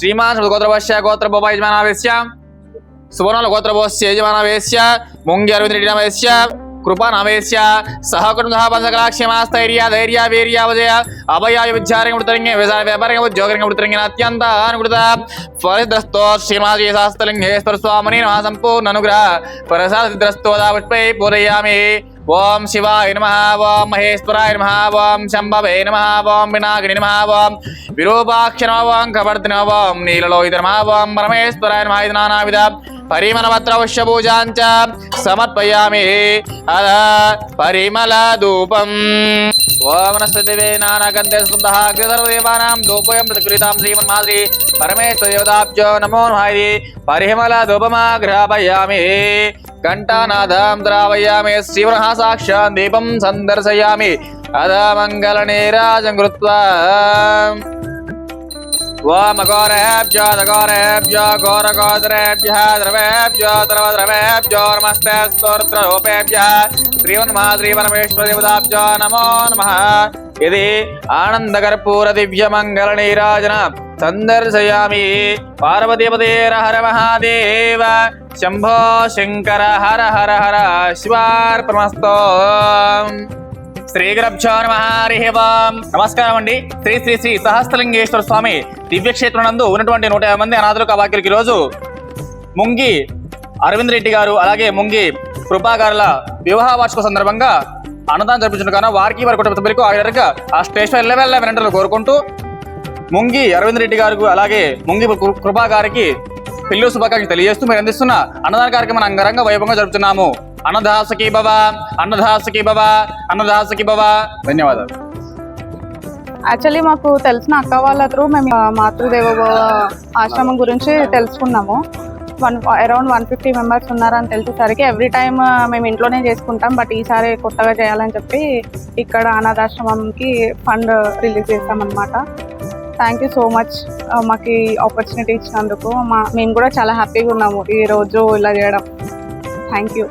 శ్రీమాన్ గోత్రభస్య గోత్ర బొబా యజమానవేశ్య సువర్ణల గోత్రభోస్య యజమానవేశ్య ముంగి అరవింద రెడ్డి నమేశ్య కృపా నమేశ్య సహకుటుంబ పంచకలాక్షేమాస్థైర్య ధైర్య వీర్య విజయ అభయాయ విద్యారంగ ఉడతరంగే వ్యాపారంగ ఉద్యోగరంగ ఉడతరంగిన అత్యంత అనుకృత ఫలిద్రస్తో శ్రీమాజీ శాస్త్రలింగేశ్వర స్వామిని మహాసంపూర్ణ సంపూర్ణ అనుగ్రహ పరసాద్రస్తోదా పుష్పై పూరయామి ఓం శివాయ నమ ఓం మహేశ్వరాయ నమ ఓం శంభవే నమ ఓం వినాగిని నమ ఓం విరూపాక్ష ఓం కవర్ధన ఓం నీలలోహిత నమ ఓం పరమేశ్వరాయ నమ ఇది నానావిధ పరిమళపత్రవశ్య పూజాంచ సమర్పయామి అద పరిమళ ధూపం. ఓం నమస్తే నానాగంధే స్కందః అగ్నిసర్వదేవానాం ధూపోయం ప్రతికృతాం శ్రీమన్మాద్రి పరమేశ్వర దేవతాభ్యో నమో నమః పరిమళ ధూపమాగ్రహపయామి. घण्टानाथां द्रावयामि शिवः साक्षात् दीपं सन्दर्शयामि अध मङ्गलनीराजं कृत्वा। वामघोरेभ्योदघोरेभ्यो घोरगोदरेभ्यः द्रवेभ्यो, द्रवद्रवेभ्यो, नमस्ते स्तोत्ररूपेभ्यः। नमो नमः। ఇది ఆనందకర్పూర దివ్యమంగళ నీరాజన సందర్శయామి పార్వతీపదేర హర మహాదేవ శంభో శంకర హర హర హర శివార్పణమస్తో శ్రీ గురభ్యో నమ హరి నమస్కారం అండి శ్రీ శ్రీ శ్రీ సహస్రలింగేశ్వర స్వామి దివ్యక్షేత్రం నందు ఉన్నటువంటి నూట యాభై మంది అనాథులకు అవాక్యులకి ఈరోజు ముంగి అరవింద్ రెడ్డి గారు అలాగే ముంగి కృపాగారుల వివాహ వార్షిక సందర్భంగా అన్నదానం జరిపించిన కాన వారికి వారి కుటుంబ సభ్యులకు ఆ విధంగా ఆ స్టేషన్ లెవెల్ వెంటనే కోరుకుంటూ ముంగి అరవింద్ రెడ్డి గారికి అలాగే ముంగి కృ- కృపా గారికి పిల్లు శుభాకాంక్షలు తెలియజేస్తూ మీరు అందిస్తున్న అన్నదాన కార్యక్రమం అంగరంగ వైభవంగా జరుపుతున్నాము. అన్నదాసకి భవ అన్నదాసకి బాబా అన్నదాసకి బాబా ధన్యవాదాలు. యాక్చువల్లీ మాకు తెలిసిన అక్క వాళ్ళ త్రూ మేము మాతృదేవ ఆశ్రమం గురించి తెలుసుకున్నాము. One around one fifty members ఉన్నారని తెలిసేసరికి ఎవ్రీ టైమ్ మేము ఇంట్లోనే చేసుకుంటాం. బట్ ఈసారి కొత్తగా చేయాలని చెప్పి ఇక్కడ అనాథాశ్రమంకి ఫండ్ రిలీజ్ చేస్తామన్నమాట థ్యాంక్ యూ సో మచ్ మాకు ఈ ఆపర్చునిటీ ఇచ్చినందుకు. మా మేము కూడా చాలా హ్యాపీగా ఉన్నాము ఈ రోజు ఇలా చేయడం. Thank you